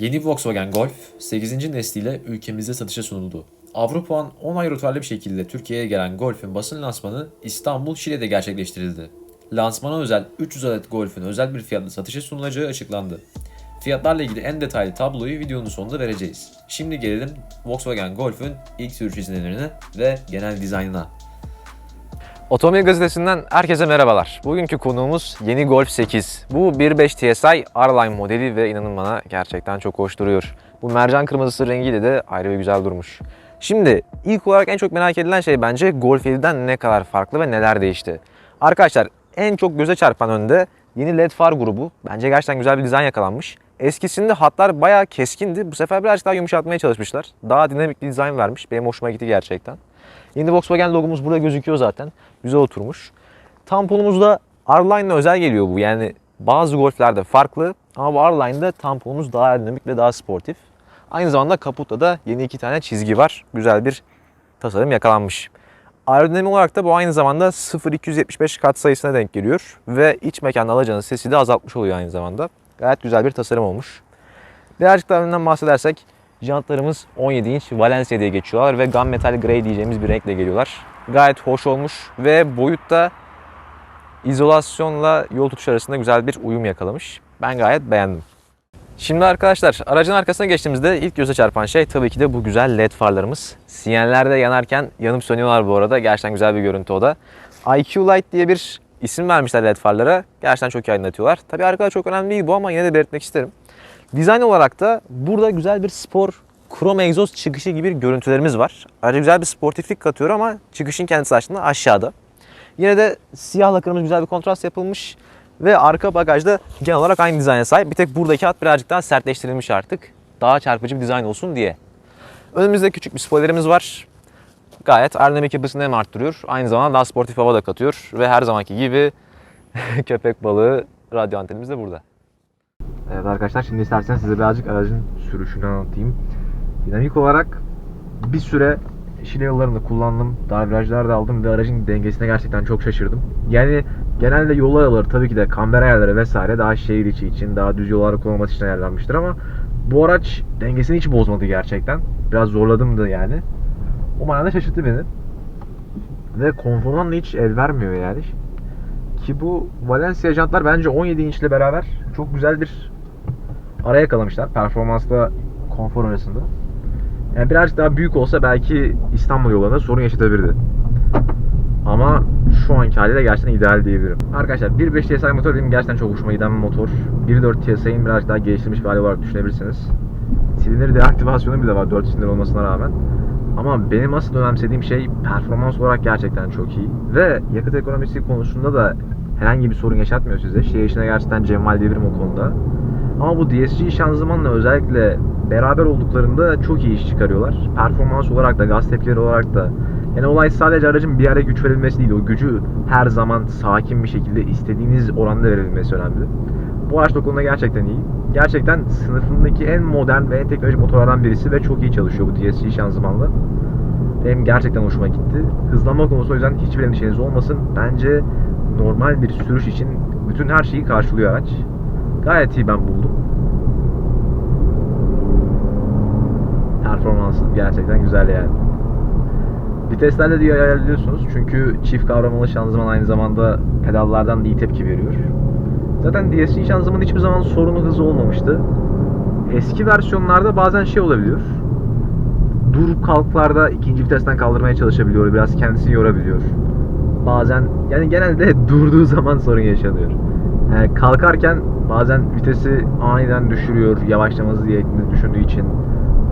Yeni Volkswagen Golf 8. nesliyle ülkemizde satışa sunuldu. Avrupa'nın 10 ay rotarlı bir şekilde Türkiye'ye gelen Golf'ün basın lansmanı İstanbul Şile'de gerçekleştirildi. Lansmana özel 300 adet Golf'ün özel bir fiyatla satışa sunulacağı açıklandı. Fiyatlarla ilgili en detaylı tabloyu videonun sonunda vereceğiz. Şimdi gelelim Volkswagen Golf'ün ilk sürüş izinlerine ve genel dizaynına. Otomobil gazetesinden herkese merhabalar. Bugünkü konuğumuz yeni Golf 8. Bu 1.5 TSI R-Line modeli ve inanın bana gerçekten çok hoş duruyor. Bu mercan kırmızısı rengiyle de ayrı ve güzel durmuş. Şimdi ilk olarak en çok merak edilen şey bence Golf 7'den ne kadar farklı ve neler değişti. Arkadaşlar en çok göze çarpan önde yeni LED far grubu. Bence gerçekten güzel bir dizayn yakalanmış. Eskisinde hatlar bayağı keskindi. Bu sefer birazcık daha yumuşatmaya çalışmışlar. Daha dinamik bir dizayn vermiş. Benim hoşuma gitti gerçekten. Yeni Volkswagen logomuz burada gözüküyor zaten. Güzel oturmuş. Tamponumuzda R-Line'la özel geliyor bu. Yani bazı Golf'lerde farklı ama bu R-Line'da tamponumuz daha aerodinamik ve daha sportif. Aynı zamanda kaputta da yeni iki tane çizgi var. Güzel bir tasarım yakalanmış. Aerodinamik olarak da bu aynı zamanda 0.275 kat sayısına denk geliyor. Ve iç mekanda alacağınız sesi de azaltmış oluyor aynı zamanda. Gayet güzel bir tasarım olmuş. Birazcık daha bahsedersek jantlarımız 17 inç Valencia diye geçiyorlar ve gunmetal grey diyeceğimiz bir renkle geliyorlar. Gayet hoş olmuş ve boyutta izolasyonla yol tutuş arasında güzel bir uyum yakalamış. Ben gayet beğendim. Şimdi arkadaşlar aracın arkasına geçtiğimizde ilk göze çarpan şey tabii ki de bu güzel led farlarımız. Sinyallerde yanarken yanıp sönüyorlar bu arada. Gerçekten güzel bir görüntü o da. IQ Light diye bir isim vermişler led farlara. Gerçekten çok iyi aydınlatıyorlar. Tabii arkada çok önemli değil bu ama yine de belirtmek isterim. Dizayn olarak da burada güzel bir spor krom egzoz çıkışı gibi görüntülerimiz var. Ayrıca güzel bir sportiflik katıyor ama çıkışın kendisi aslında aşağıda. Yine de siyahla kırmızı güzel bir kontrast yapılmış ve arka bagajda genel olarak aynı dizayna sahip. Bir tek buradaki hat birazcık daha sertleştirilmiş artık. Daha çarpıcı bir dizayn olsun diye. Önümüzde küçük bir spoilerimiz var. Gayet aerodinamik yapısını hem arttırıyor. Aynı zamanda daha sportif hava da katıyor. Ve her zamanki gibi köpek balığı radyo antenimiz de burada. Evet arkadaşlar şimdi isterseniz size birazcık aracın sürüşünü anlatayım. Dinamik olarak bir süre Şile yollarında kullandım. Dar virajlar da aldım ve aracın dengesine gerçekten çok şaşırdım. Yani genelde yol araları tabii ki de kamber ayarları vesaire daha şehir içi için, daha düz yollarda kullanılması için ayarlanmıştır ama bu araç dengesini hiç bozmadı gerçekten. Biraz zorladım da yani. O manada şaşırttı beni. Ve konforundan da hiç el vermiyor yani. Ki bu Valencia jantlar bence 17 inçle beraber çok güzel bir araya yakalamışlar performansla konfor arasında. Yani birazcık daha büyük olsa belki İstanbul yollarında sorun yaşatabilirdi. Ama şu anki haliyle gerçekten ideal diyebilirim. Arkadaşlar 1.5 TSI motor benim gerçekten çok hoşuma giden bir motor. 1.4 TSI'nin birazcık daha geliştirilmiş bir hali olarak düşünebilirsiniz. Silindir deaktivasyonu bile var 4 silindir olmasına rağmen. Ama benim asıl önemsediğim şey performans olarak gerçekten çok iyi. Ve yakıt ekonomisi konusunda da herhangi bir sorun yaşatmıyor size. Şehir içine gerçekten cemmal diyebilirim o konuda. Ama bu DSG şanzımanla özellikle beraber olduklarında çok iyi iş çıkarıyorlar. Performans olarak da, gaz tepkileri olarak da. Yani olay sadece aracın bir yere güç verilmesi değil. O gücü her zaman sakin bir şekilde istediğiniz oranda verebilmesi önemli. Bu araç da o konuda gerçekten iyi. Gerçekten sınıfındaki en modern ve en teknolojik motorlardan birisi ve çok iyi çalışıyor bu DSG şanzımanla. Benim gerçekten hoşuma gitti. Hızlanma konusu o yüzden hiçbir endişeniz olmasın. Bence normal bir sürüş için bütün her şeyi karşılıyor araç. Gayet iyi ben buldum. Performansı gerçekten güzel yani. Viteslerle de iyi ayarlıyorsunuz çünkü çift kavramalı şanzıman aynı zamanda pedallardan da iyi tepki veriyor. Zaten DSG şanzımanın hiçbir zaman sorunu hızı olmamıştı. Eski versiyonlarda bazen şey olabiliyor. Dur kalklarda ikinci vitesten kaldırmaya çalışabiliyor. Biraz kendisini yorabiliyor. Bazen yani genelde durduğu zaman sorun yaşanıyor. Yani kalkarken bazen vitesi aniden düşürüyor yavaşlaması diye düşündüğü için.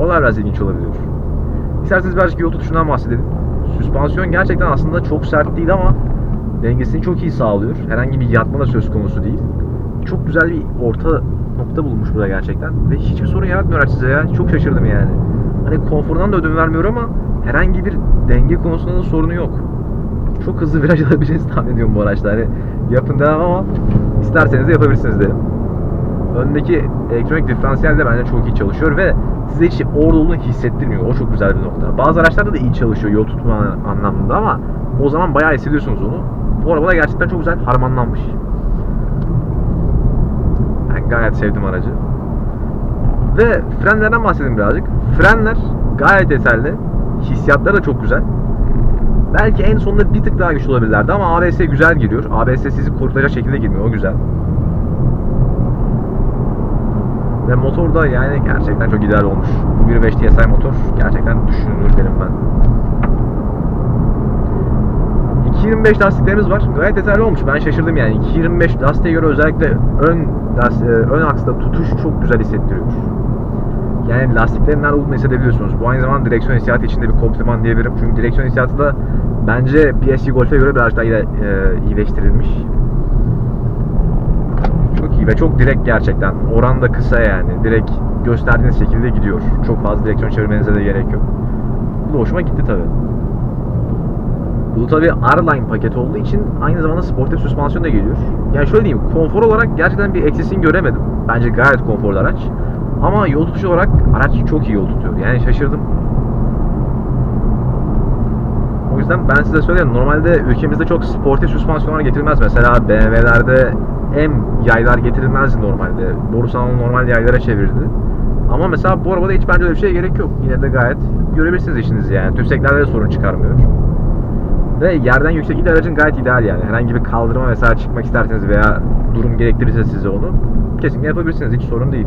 Onlar biraz ilginç olabiliyor. İsterseniz birazcık yol tutuşundan bahsedelim. Süspansiyon gerçekten aslında çok sert değil ama dengesini çok iyi sağlıyor. Herhangi bir yatma da söz konusu değil. Çok güzel bir orta nokta bulmuş burada gerçekten. Ve hiçbir sorun yaratmıyor size ya. Çok şaşırdım yani. Hani konforundan da ödün vermiyor ama herhangi bir denge konusunda da sorunu yok. Çok hızlı viraj alabileceğinizi tahmin ediyorum bu araçta. Hani yapın demem ama isterseniz de yapabilirsiniz derim. Öndeki elektronik diferansiyel de bence çok iyi çalışıyor ve size hiç orada olduğunu hissettirmiyor. O çok güzel bir nokta. Bazı araçlarda da iyi çalışıyor yol tutma anlamında ama o zaman bayağı hissediyorsunuz onu. Bu arabada gerçekten çok güzel harmanlanmış. Ben gayet sevdim aracı. Ve frenlerden bahsedeyim birazcık. Frenler gayet yeterli. Hissiyatları da çok güzel. Belki en sonunda bir tık daha güçlü olabilirlerdi ama ABS güzel giriyor. ABS sizi korkutacak şekilde girmiyor. O güzel. Ve motor da yani gerçekten çok ideal olmuş. Bu 1.5 TSI motor gerçekten düşünülür derim ben. 2.25 lastiklerimiz var. Gayet yeterli olmuş. Ben şaşırdım yani. 2.25 lastiğe göre özellikle ön e, ön aksta tutuş çok güzel hissettiriyor. Yani lastiklerin nerede olduğunu hissedebiliyorsunuz. Bu aynı zamanda direksiyon hissiyatı içinde bir kompliman diyebilirim. Çünkü direksiyon hissiyatı da bence eski Golf'e göre biraz daha e, iyileştirilmiş. Çok iyi ve çok direkt gerçekten. Oran da kısa yani. Direkt gösterdiğiniz şekilde gidiyor. Çok fazla direksiyon çevirmenize de gerek yok. Bu da hoşuma gitti tabii. Bu tabi R-Line paket olduğu için aynı zamanda sportif süspansiyon da geliyor. Yani şöyle diyeyim, konfor olarak gerçekten bir eksisini göremedim. Bence gayet konforlu araç. Ama yol tutuşu olarak araç çok iyi yol tutuyor. Yani şaşırdım. O yüzden ben size söyleyeyim. Normalde ülkemizde çok sportif süspansiyonlar getirilmez. Mesela BMW'lerde M yaylar getirilmezdi normalde. Borusan normal yaylara çevirdi. Ama mesela bu arabada hiç bence öyle bir şeye gerek yok. Yine de gayet görebilirsiniz işinizi yani. Tümseklerde de sorun çıkarmıyor. Ve yerden yüksek aracın gayet ideal yani. Herhangi bir kaldırıma mesela çıkmak isterseniz veya durum gerektirirse size onu kesinlikle yapabilirsiniz. Hiç sorun değil.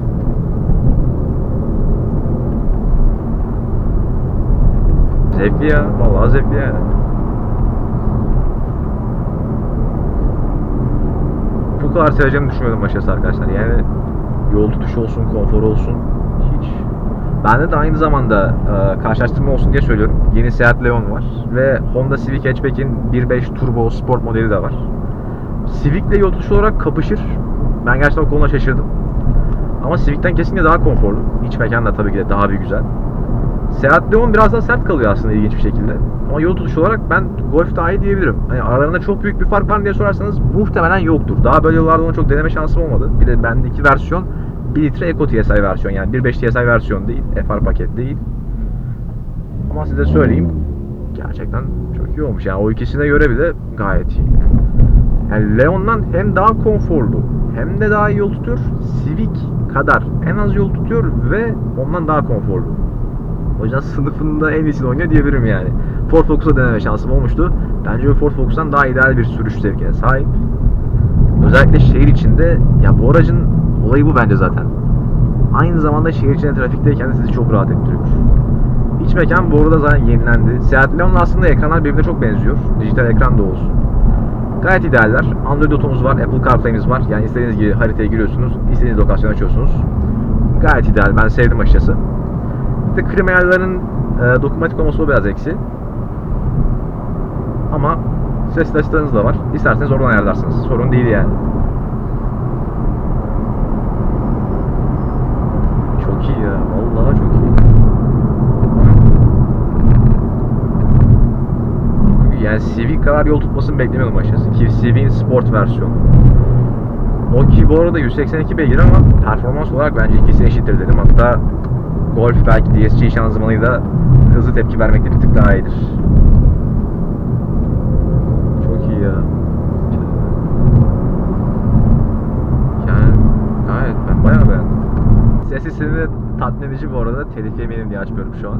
Zevkli ya. Vallahi zevkli yani. Bu kadar seveceğimi düşünmüyordum açıkçası arkadaşlar. Yani yol tutuşu olsun, konfor olsun. Hiç. Bende de aynı zamanda e, karşılaştırma olsun diye söylüyorum. Yeni Seat Leon var. Ve Honda Civic Hatchback'in 1.5 Turbo Sport modeli de var. Civic'le yol tutuşu olarak kapışır. Ben gerçekten o konuda şaşırdım. Ama Civic'ten kesinlikle daha konforlu. İç mekan da tabii ki de daha bir güzel. Seat Leon biraz daha sert kalıyor aslında ilginç bir şekilde. Ama yol tutuş olarak ben Golf daha iyi diyebilirim. Hani aralarında çok büyük bir fark var diye sorarsanız muhtemelen yoktur. Daha böyle yıllarda onu çok deneme şansım olmadı. Bir de bendeki versiyon 1 litre Eco TSI versiyon yani 1.5 TSI versiyon değil. FR paket değil. Ama size söyleyeyim gerçekten çok iyi olmuş. Yani o ikisine göre bile gayet iyi. Yani Leon'dan hem daha konforlu hem de daha iyi yol tutuyor. Civic kadar en az yol tutuyor ve ondan daha konforlu. Yüzden sınıfında en iyisini oynuyor diyebilirim yani. Ford Focus'a deneme şansım olmuştu. Bence Ford Focus'tan daha ideal bir sürüş zevkine sahip. Özellikle şehir içinde ya bu aracın olayı bu bence zaten. Aynı zamanda şehir içinde trafikteyken de sizi çok rahat ettiriyor. İç mekan bu arada zaten yenilendi. Seat Leon'la aslında ekranlar birbirine çok benziyor. Dijital ekran da olsun. Gayet idealler. Android Auto'muz var, Apple CarPlay'imiz var. Yani istediğiniz gibi haritaya giriyorsunuz, istediğiniz lokasyonu açıyorsunuz. Gayet ideal. Ben sevdim açıkçası. Bir de ayarlarının e, dokunmatik olması biraz eksi. Ama ses asistanınız da var. İsterseniz oradan ayarlarsınız. Sorun değil yani. Çok iyi ya. Vallahi çok iyi. Yani Civic kadar yol tutmasını beklemiyordum açıkçası. Ki Civic'in sport versiyonu. O ki bu arada 182 beygir ama performans olarak bence ikisi eşittir dedim. Hatta Golf belki DSG şanzımanıyla hızlı tepki vermekte bir tık daha iyidir. Çok iyi ya. Yani gayet ben bayağı beğendim. Ses sistemi de tatmin edici bu arada. Telif yemeyelim diye açmıyorum şu an.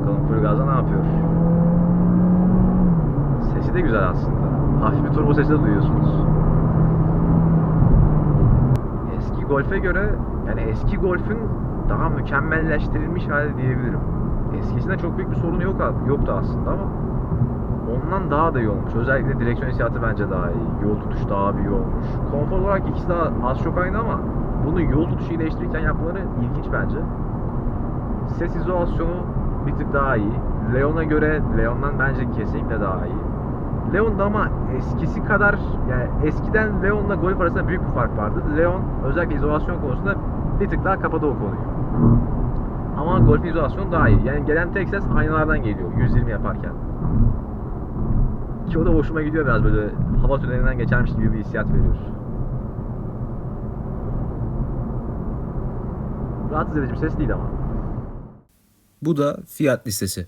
Bakalım full gazda ne yapıyor? Sesi de güzel aslında. Hafif bir turbo sesi de duyuyorsunuz. Eski Golf'e göre yani eski Golf'ün daha mükemmelleştirilmiş hali diyebilirim. Eskisinde çok büyük bir sorunu yok yoktu aslında ama ondan daha da iyi olmuş. Özellikle direksiyon hissiyatı bence daha iyi. Yol tutuş daha iyi olmuş. Konfor olarak ikisi daha az çok aynı ama bunu yol tutuşu iyileştirirken yapmaları ilginç bence. Ses izolasyonu bir tık daha iyi. Leon'a göre Leon'dan bence kesinlikle daha iyi. Leon'da ama eskisi kadar yani eskiden Leon'la Golf arasında büyük bir fark vardı. Leon özellikle izolasyon konusunda bir tık daha kapadı o konuyu. Ama Golf'in izolasyonu daha iyi. Yani gelen tek ses aynalardan geliyor 120 yaparken. Ki o da hoşuma gidiyor biraz böyle hava tünelinden geçermiş gibi bir hissiyat veriyor. Rahatsız edici bir ses değil ama. Bu da fiyat listesi.